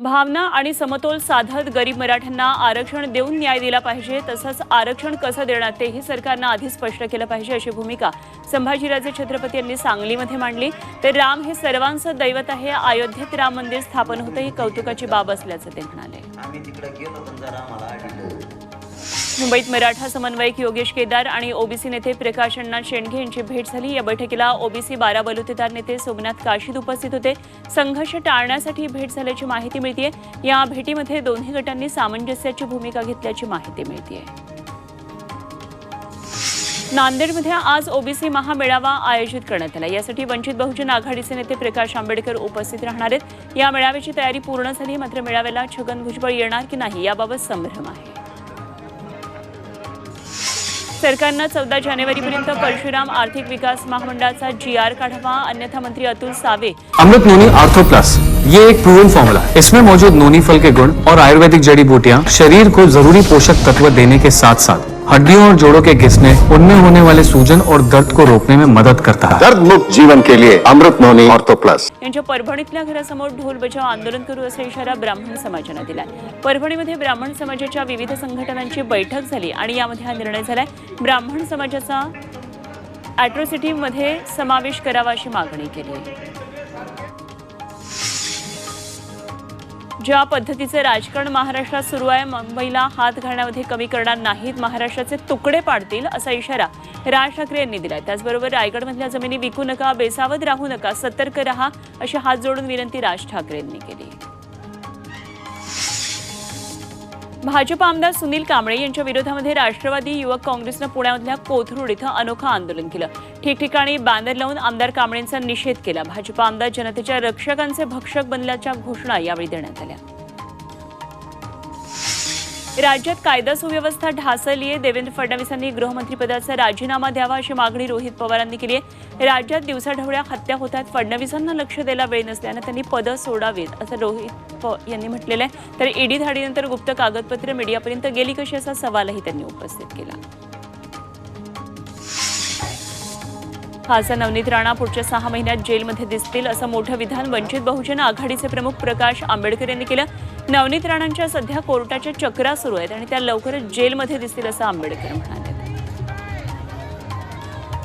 भावना आणि समतोल साधत गरीब मराठ्यांना आरक्षण देऊन न्याय दिला पाहिजे तसंच आरक्षण कसं देणार तेही सरकारनं आधी स्पष्ट केलं पाहिजे अशी भूमिका संभाजीराजे छत्रपती यांनी सांगलीमध्ये मांडली. तर राम हे सर्वांचं दैवत आहे अयोध्येत राम मंदिर स्थापन होतं ही कौतुकाची बाब असल्याचं ते म्हणाले. मुंबईत मराठा समन्वयक योगेश केदार आणि ओबीसी नेते प्रकाश अण्णा शेंडगे यांची भेट झाली. या बैठकीला ओबीसी बारा बलुतेदार नेते सोमनाथ काशीद उपस्थित होते. संघर्ष टाळण्यासाठी भेट झाल्याची माहिती मिळतीये. या भेटीमध्ये दोन्ही गटांनी सामंजस्याची भूमिका घेतल्याची माहिती मिळतीये. नांदेडमध्ये आज ओबीसी महामेळावा आयोजित करण्यात आला. यासाठी वंचित बहुजन आघाडीचे नेते प्रकाश आंबेडकर उपस्थित राहणार आहेत. या मेळाव्याची तयारी पूर्ण झाली मात्र मेळाव्याला छगन भुजबळ येणार की नाही याबाबत संभ्रम आहे. सरकारनं चौदा जानेवारीपर्यंत परशुराम आर्थिक विकास महामंडळाचा जी आर काढावा अन्यथा मंत्री Atul Save. Amrit noni ortho plus ये एक प्रूवन फॉर्मूला है। इसमें मौजूद नोनी फल के गुण और आयुर्वेदिक जड़ी बूटियाँ शरीर को जरूरी पोषक तत्व देने के साथ साथ हड्डियों और जोड़ों के घिसने उनमें होने वाले सूजन और दर्द को रोकने में मदद करता है। दर्द मुक्त जीवन के लिए अमृत नोनी ऑर्थो प्लस। यांच्या परभणीतल्या घरासमोर ढोल बजाव आंदोलन करू असा इशारा ब्राह्मण समाजानं दिलाय. परभणीमध्ये ब्राह्मण समाजाच्या विविध संघटनांची बैठक झाली आणि यामध्ये हा निर्णय झालाय. ब्राह्मण समाजाचा अॅट्रॉसिटीमध्ये समावेश करावा अशी मागणी केली ज्या पद्धतीचे राजकारण महाराष्ट्रात सुरू आहे मुंबईला हात घालण्यामध्ये कमी करणार नाहीत महाराष्ट्राचे तुकडे पाडतील असा इशारा राज ठाकरे यांनी दिलाय. त्याचबरोबर रायगडमधल्या जमिनी विकू नका बेसावध राहू नका सतर्क रहा अशी हात जोडून विनंती राज ठाकरे यांनी केली. भाजप आमदार सुनील कांबळे यांच्या विरोधामध्ये राष्ट्रवादी युवक काँग्रेसनं पुण्यामधल्या कोथरूड इथं अनोखं आंदोलन केलं. ठिकठिकाणी बॅनर लावून आमदार कांबळेंचा निषेध केला. भाजप आमदार जनतेच्या रक्षकांचे भक्षक बनल्याच्या घोषणा यावेळी देण्यात आल्या. राज्यात कायदा सुव्यवस्था ढासळली आहे. देवेंद्र फडणवीसांनी गृहमंत्रीपदाचा राजीनामा द्यावा अशी मागणी रोहित पवारांनी केली आहे. राज्यात दिवसाढवळ्या हत्या होतात फडणवीसांना लक्ष द्यायला वेळ नसल्यानं त्यांनी पदं सोडावीत असं रोहित प यांनी म्हटलेलं आहे. तर ईडी धाडीनंतर गुप्त कागदपत्र मीडियापर्यंत गेली कशी? असा सवालही त्यांनी उपस्थित केला. खासदार नवनीत राणा पुढच्या सहा महिन्यात जेलमध्ये दिसतील असं मोठं विधान वंचित बहुजन आघाडीचे प्रमुख प्रकाश आंबेडकर यांनी केलं. नवनीत राणांच्या सध्या कोर्टाच्या चक्रा सुरू आहेत आणि त्या लवकरच जेलमध्ये दिसतील असं आंबेडकर म्हणाले.